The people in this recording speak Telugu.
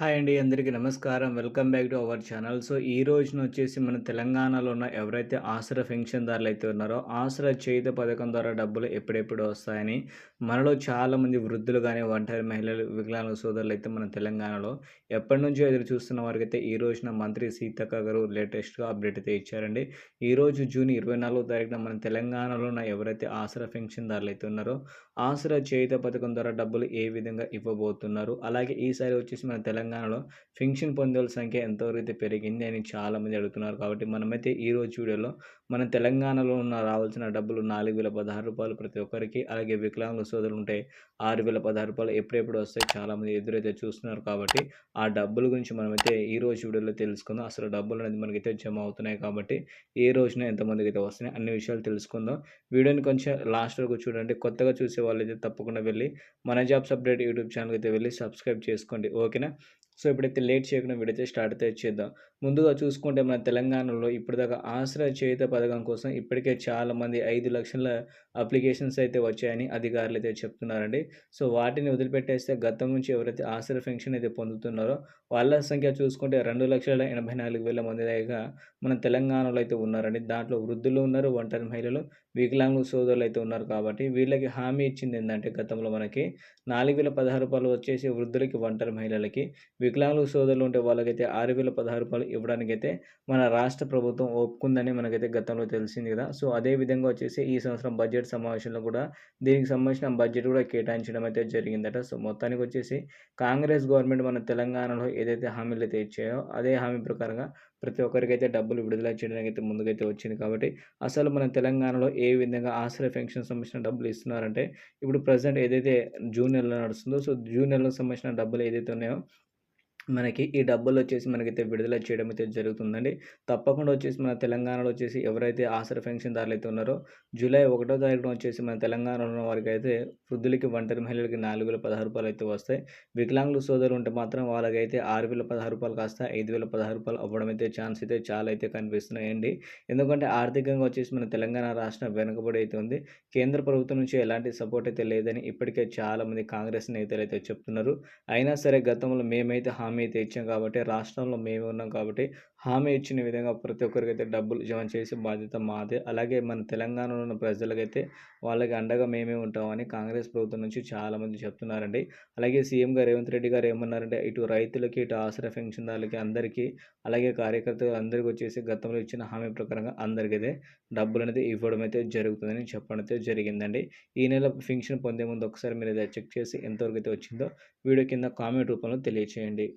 హాయ్ అండి అందరికీ నమస్కారం. Welcome back to our channel. So ఈ రోజున వచ్చేసి మన తెలంగాణలో ఉన్న ఎవరైతే ఆసరా పెన్షన్దారులు అయితే ఉన్నారో ఆసరా చేయుత పథకం ద్వారా డబ్బులు ఎప్పుడెప్పుడు వస్తాయని మనలో చాలామంది వృద్ధులు కానీ ఒంటరి మహిళలు వికలాంగ సోదరులు అయితే మన తెలంగాణలో ఎప్పటి నుంచో ఎదురు చూస్తున్న వారికి అయితే ఈ రోజున మంత్రి సీతక్క గారు లేటెస్ట్గా అప్డేట్ అయితే ఇచ్చారండి. ఈ రోజు జూన్ ఇరవై నాలుగో తారీఖున మన తెలంగాణలో ఉన్న ఎవరైతే ఆసరా పెన్షన్దారులు అయితే ఉన్నారో ఆసరా చేయుత పథకం ద్వారా డబ్బులు ఏ విధంగా ఇవ్వబోతున్నారు? అలాగే ఈసారి వచ్చేసి మన తెలంగాణలో పెన్షన్ పొందే సంఖ్య ఎంతవరకు అయితే పెరిగింది అని చాలామంది అడుగుతున్నారు. కాబట్టి మనమైతే ఈ రోజు వీడియోలో మన తెలంగాణలో ఉన్న రావాల్సిన డబ్బులు నాలుగు వేల పదహారు రూపాయలు ప్రతి ఒక్కరికి అలాగే వికలాంగుల సోదరులు ఉంటే ఆరు వేల పదహారు రూపాయలు ఎప్పుడెప్పుడు వస్తాయి చాలామంది ఎదురైతే చూస్తున్నారు కాబట్టి ఆ డబ్బుల గురించి మనమైతే ఈ రోజు వీడియోలో తెలుసుకుందాం. అసలు డబ్బులు అనేది మనకైతే జమ అవుతున్నాయి కాబట్టి ఏ రోజున ఎంతమందికి అయితే వస్తున్నాయి అన్ని విషయాలు తెలుసుకుందాం. వీడియోని కొంచెం లాస్ట్ వరకు చూడండి. కొత్తగా చూసే వాళ్ళైతే తప్పకుండా వెళ్ళి మన జాబ్స్ అప్డేట్ యూట్యూబ్ ఛానల్కి అయితే వెళ్ళి సబ్స్క్రైబ్ చేసుకోండి. ఓకేనా? సో ఇప్పుడైతే లేట్ చేయకుండా వీడైతే స్టార్ట్ అయితే చేద్దాం. ముందుగా చూసుకుంటే మన తెలంగాణలో ఇప్పటిదాకా ఆశ్రయ చేయుత పథకం కోసం ఇప్పటికే చాలామంది ఐదు లక్షల అప్లికేషన్స్ అయితే వచ్చాయని అధికారులు అయితే చెప్తున్నారండి. సో వాటిని వదిలిపెట్టేస్తే గతం నుంచి ఎవరైతే ఆశ్రయ పెన్షన్ అయితే పొందుతున్నారో వాళ్ళ సంఖ్య చూసుకుంటే రెండు లక్షల ఎనభై నాలుగు వేల మంది దాకా మన తెలంగాణలో అయితే ఉన్నారండి. దాంట్లో వృద్ధులు ఉన్నారు ఒంటరి మహిళలు వికలాంగుల సోదరులు అయితే ఉన్నారు కాబట్టి వీళ్ళకి హామీ ఇచ్చింది ఏంటంటే గతంలో మనకి నాలుగు వేల పదహారు రూపాయలు వచ్చేసి వృద్ధులకి ఒంటరి మహిళలకి వికలాంగుల సోదరులు ఉంటే వాళ్ళకైతే ఆరు వేల పదహారు రూపాయలు ఇవ్వడానికైతే మన రాష్ట్ర ప్రభుత్వం ఒప్పుకుందని మనకైతే గతంలో తెలిసింది కదా. సో అదే విధంగా వచ్చేసి ఈ సంవత్సరం బడ్జెట్ సమావేశంలో కూడా దీనికి సంబంధించిన బడ్జెట్ కూడా కేటాయించడం అయితే జరిగిందట. సో మొత్తానికి వచ్చేసి కాంగ్రెస్ గవర్నమెంట్ మన తెలంగాణలో ఏదైతే హామీలు అయితే ఇచ్చాయో అదే హామీ ప్రకారంగా ప్రతి ఒక్కరికైతే డబ్బులు విడుదల చేయడానికి అయితే ముందుకైతే వచ్చింది కాబట్టి అసలు మన తెలంగాణలో ఏ ఏ విధంగా ఆశ్రయ పెన్షన్ సంబంధించిన డబ్బులు ఇస్తున్నారంటే ఇప్పుడు ప్రజెంట్ ఏదైతే జూన్ నెలలో నడుస్తుందో సో జూన్ నెలలో సంబంధించిన డబ్బులు ఏదైతే ఉన్నాయో మనకి ఈ డబ్బులు వచ్చేసి మనకైతే విడుదల చేయడం అయితే జరుగుతుందండి. తప్పకుండా వచ్చేసి మన తెలంగాణలో వచ్చేసి ఎవరైతే ఆసర పెన్షన్దారులు అయితే ఉన్నారో జూలై ఒకటో తారీఖున వచ్చేసి మన తెలంగాణలో ఉన్న వారికి అయితే వృద్ధులకి ఒంటరి మహిళలకి నాలుగు వేల పదహారు రూపాయలు అయితే వస్తాయి. వికలాంగులు సోదరులు ఉంటే మాత్రం వాళ్ళకైతే ఆరు వేల పదహారు రూపాయలు కాస్త ఐదు వేల పదహారు రూపాయలు అవ్వడం అయితే ఛాన్స్ అయితే చాలా అయితే కనిపిస్తున్నాయండి. ఎందుకంటే ఆర్థికంగా వచ్చేసి మన తెలంగాణ రాష్ట్రం వెనుకబడి అయితే ఉంది. కేంద్ర ప్రభుత్వం నుంచి ఎలాంటి సపోర్ట్ అయితే లేదని ఇప్పటికే చాలామంది కాంగ్రెస్ నేతలు అయితే చెప్తున్నారు. అయినా సరే గతంలో మేమైతే హామీ హామీ అయితే ఇచ్చాం కాబట్టి రాష్ట్రంలో మేము ఉన్నాం కాబట్టి హామీ ఇచ్చిన విధంగా ప్రతి ఒక్కరికైతే డబ్బులు జమ చేసే బాధ్యత మాదే. అలాగే మన తెలంగాణలో ఉన్న ప్రజలకైతే వాళ్ళకి అండగా మేమే ఉంటామని కాంగ్రెస్ ప్రభుత్వం నుంచి చాలామంది చెప్తున్నారండి. అలాగే సీఎం గారు రేవంత్ రెడ్డి గారు ఏమన్నారంటే ఇటు రైతులకి ఇటు ఆసరా పెన్షన్దారులకి అందరికీ అలాగే కార్యకర్తలు అందరికీ వచ్చేసి గతంలో ఇచ్చిన హామీ ప్రకారంగా అందరికైతే డబ్బులు అనేది ఇవ్వడం అయితే జరుగుతుందని చెప్పడం అయితే జరిగిందండి. ఈ నెల పెన్షన్ పొందే ముందు ఒకసారి మీరు చెక్ చేసి ఎంతవరకు అయితే వచ్చిందో వీడియో కింద కామెంట్ రూపంలో తెలియచేయండి.